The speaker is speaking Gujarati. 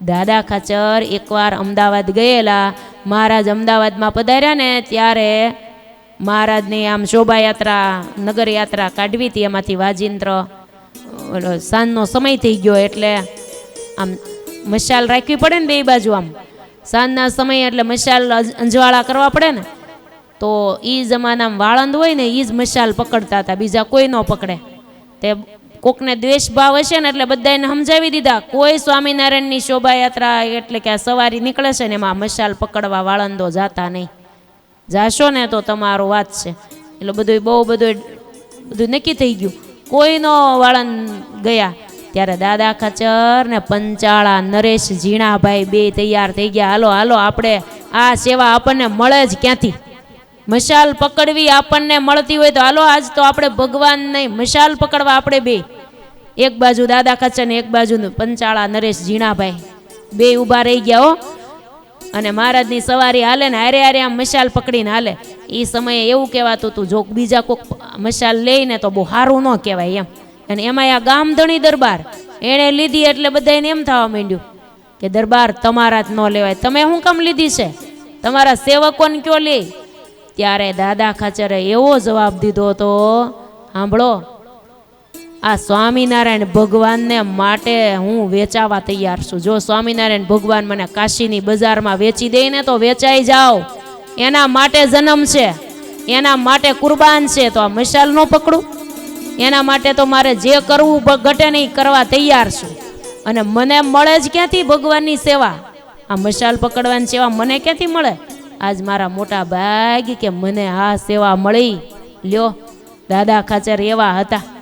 દાદા ખાચર એકવાર અમદાવાદ ગયેલા, મહારાજ અમદાવાદમાં પધાર્યા ને ત્યારે મહારાજની આમ શોભાયાત્રા, નગરયાત્રા કાઢવી હતી એમાંથી વાજિંત્ર. સાંજનો સમય થઈ ગયો એટલે આમ મશાલ રાખવી પડે ને બે બાજુ આમ. સાંજના સમયે એટલે મશાલ અંજવાળા કરવા પડે ને, તો એ જમાનામાં વાળંદ હોય ને એ જ મશાલ પકડતા હતા, બીજા કોઈ ન પકડે. તે કોકને દ્વેષ ભાવ હશે ને એટલે બધાને સમજાવી દીધા. કોઈ સ્વામિનારાયણની શોભાયાત્રા એટલે કે આ સવારી નીકળે છે ને એમાં મશાલ પકડવા વાળંદો જાતા નહીં. જાશો ને તો તમારો વાત છે. એટલે બધું બહુ બધું બધું નક્કી થઈ ગયું. કોઈનો વાળંદ ગયા ત્યારે દાદા ખચર ને પંચાળા, નરેશ, ઝીણાભાઈ બે તૈયાર થઈ ગયા. હાલો હાલો, આપણે આ સેવા આપણને મળે જ ક્યાંથી? મશાલ પકડવી આપણને મળતી હોય તો હાલો, આજ તો આપણે ભગવાન નહીં. મશાલ પકડવા આપણે બે. એક બાજુ દાદા કચ્છ ને એક બાજુ પંચાળા નરેશ ઝીણાભાઈ. બે ઊભા રહી ગયા હો. અને મહારાજની સવારી હાલે ને હારે હારે આમ મશાલ પકડીને હાલે. એ સમયે એવું કહેવાતું હતું, જો બીજા કોઈક મશાલ લઈને તો બહુ સારું ન કહેવાય એમ. અને એમાં આ ગામધણી દરબાર. એણે લીધી એટલે બધાને એમ થવા માંડ્યું કે દરબાર તમારા જ ન લેવાય. તમે શું કામ લીધી છે? તમારા સેવકોને કયો લે? ત્યારે દાદા ખાચરે એવો જવાબ દીધો હતો, સાંભળો, આ સ્વામિનારાયણ ભગવાનને માટે હું વેચાવા તૈયાર છું. જો સ્વામિનારાયણ ભગવાન મને કાશીની બજારમાં વેચી દે ને તો વેચાઈ જાઓ. એના માટે જન્મ છે. એના માટે કુરબાન છે. તો આ મશાલ ન પકડું. એના માટે તો મારે જે કરવું ઘટે નહીં, કરવા તૈયાર છું. અને મને મળે જ ક્યાંથી ભગવાનની સેવા? આ મશાલ પકડવાની સેવા મને ક્યાંથી મળે? આજ મારા મોટા ભાગ કે મને આ સેવા મળી. લ્યો દાદા ખાચર એવા હતા.